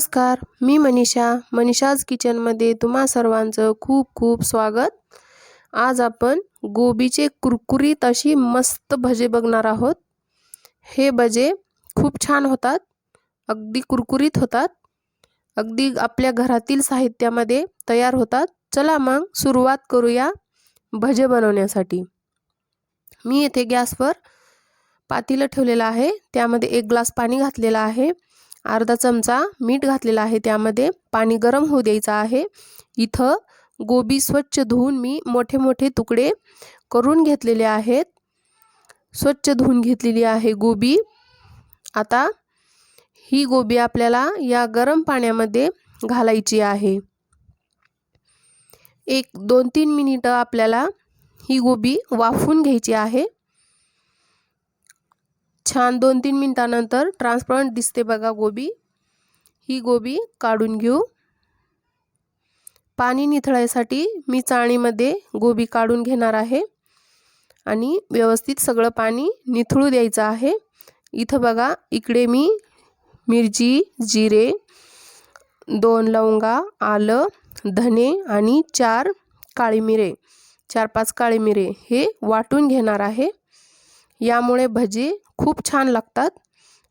नमस्कार मी मनीषा. मनीषाज किचनमध्ये तुम्हा सर्वांचं खूप खूप स्वागत. आज आपण गोबीचे कुरकुरीत अशी मस्त भजे बघणार आहोत. हे भजे खूप छान होतात अगदी कुरकुरीत होतात अगदी आपल्या घरातील साहित्यामध्ये तयार होतात. चला मग सुरुवात करूया भजे बनवण्यासाठी. मी येथे गॅसवर पातीलं ठेवलेलं आहे त्यामध्ये एक ग्लास पाणी घातलेलं आहे. अर्धा चमचा मीठ घातलेला आहे त्यामध्ये. पाणी गरम होऊ द्यायचं आहे. इथं गोबी स्वच्छ धुवून मी मोठे मोठे तुकडे करून घेतलेले आहेत. स्वच्छ धुवून घेतलेली आहे गोबी. आता ही गोबी आपल्याला या गरम पाण्यामध्ये घालायची आहे. एक दोन तीन मिनिटं आपल्याला ही गोबी वाफून घ्यायची आहे. छान दोन तीन मिनटानंतर ट्रान्सपरंट दिसते बघा गोबी. ही गोबी काढून घेऊ. पाणी निथळायसाठी मी चाळणीमध्ये गोबी काढून घेणार आहे. आणि व्यवस्थित सगळं पाणी निथळू द्यायचं आहे. इथं बघा इकडे मी मिरची जिरे दोन लवंगा आलं धने आणि चार काळी मिरे. चार पाच काळी मिरे हे वाटून घेणार आहे. यामुळे भजी खूप छान लागतात.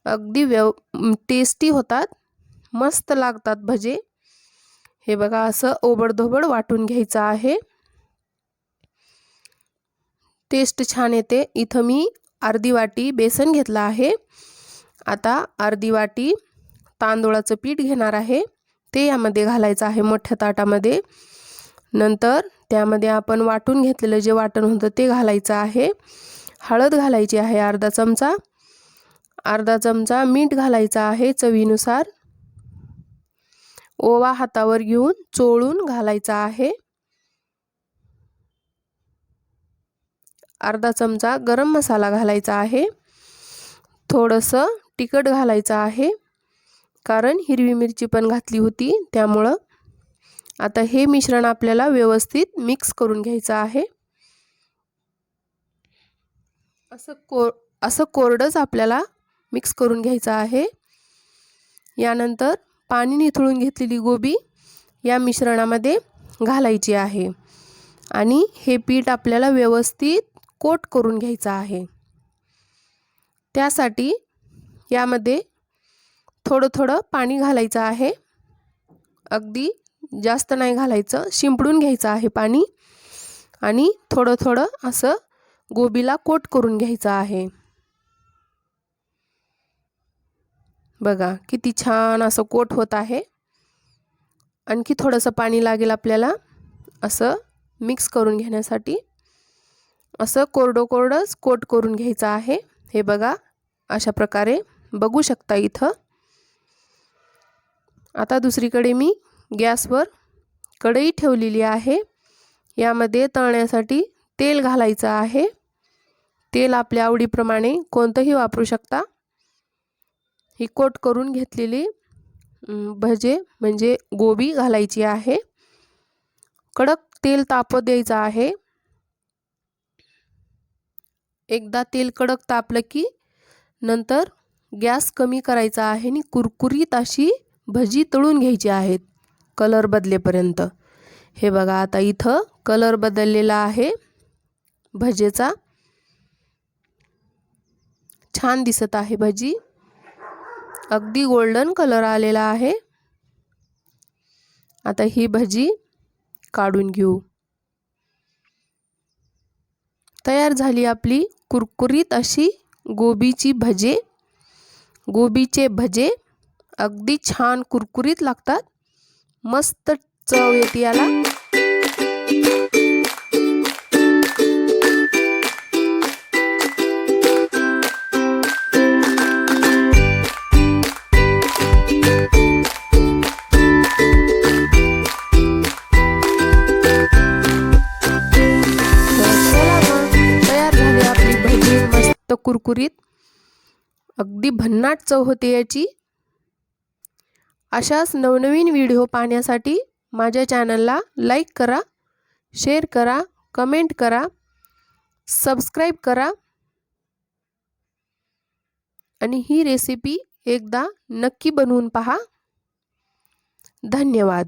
अगदी व्यव टेस्टी होतात. मस्त लागतात भजे. हे बघा असं ओबडधोबड वाटून घ्यायचं आहे. टेस्ट छान येते. इथं मी अर्धी वाटी बेसन घेतलं आहे. आता अर्धी वाटी तांदूळाचं पीठ घेणार आहे. ते यामध्ये घालायचं आहे मोठ्या ताटामध्ये. नंतर त्यामध्ये आपण वाटून घेतलेलं जे वाटण होतं ते घालायचं आहे. हळद घालायची आहे अर्धा चमचा. अर्धा चमचा मीठ घालायचा आहे चवीनुसार. ओवा हातावर घेऊन चोळून घालायचा आहे. अर्धा चमचा गरम मसाला घालायचा आहे. थोडंसं तिखट घालायचं आहे. कारण हिरवी मिरची पण घातली होती त्यामुळं. आता हे मिश्रण आपल्याला व्यवस्थित मिक्स करून घ्यायचं आहे. असं को असं कोरडंच आपल्याला मिक्स करून घ्यायचं आहे. यानंतर पाणी निथळून घेतलेली गोबी या मिश्रणामध्ये घालायची आहे. आणि हे पीठ आपल्याला व्यवस्थित कोट करून घ्यायचं आहे. त्यासाठी यामध्ये थोडं थोडं पाणी घालायचं आहे. अगदी जास्त नाही घालायचं शिंपडून घ्यायचं आहे पाणी. आणि थोडं थोडं असं गोबीला कोट करून घ्यायचं आहे. बघा किती छान असं कोट होत आहे. आणखी थोडंसं पाणी लागेल आपल्याला. असं मिक्स करून घेण्यासाठी. असं कोरडं कोरडंच कोट करून घ्यायचं आहे. हे बघा अशा प्रकारे बघू शकता इथं. आता दुसरीकडे मी गॅसवर कढई ठेवलेली आहे. यामध्ये तळण्यासाठी तेल घालायचं आहे. तेल आपल्या आवडीप्रमाणे कोणतंही वापरू शकता. ही कोट करून घेतलेली भजे म्हणजे गोबी घालायची आहे. कडक तेल तापत द्यायचं आहे. एकदा तेल कडक तापलं की नंतर गॅस कमी करायचा आहे आणि कुरकुरीत अशी भजी तळून घ्यायची आहेत कलर बदलेपर्यंत. हे बघा आता इथं कलर बदललेला आहे भजेचा. छान दिसत आहे भजी. अगदी गोल्डन कलर आलेला आहे. आता ही भजी काढून घेऊ. तयार झाली आपली कुरकुरीत अशी गोबीची भजे. गोबीचे भजे अगदी छान कुरकुरीत लागतात. मस्त चव येते याला. कुरकुरीत. अगदी भन्नाट चव होते याची. अशाच नवनवीन व्हिडिओ पाहण्यासाठी माझ्या चॅनलला लाईक करा शेअर करा कमेंट करा सबस्क्राईब करा. आणि ही रेसिपी एकदा नक्की बनवून पहा. धन्यवाद.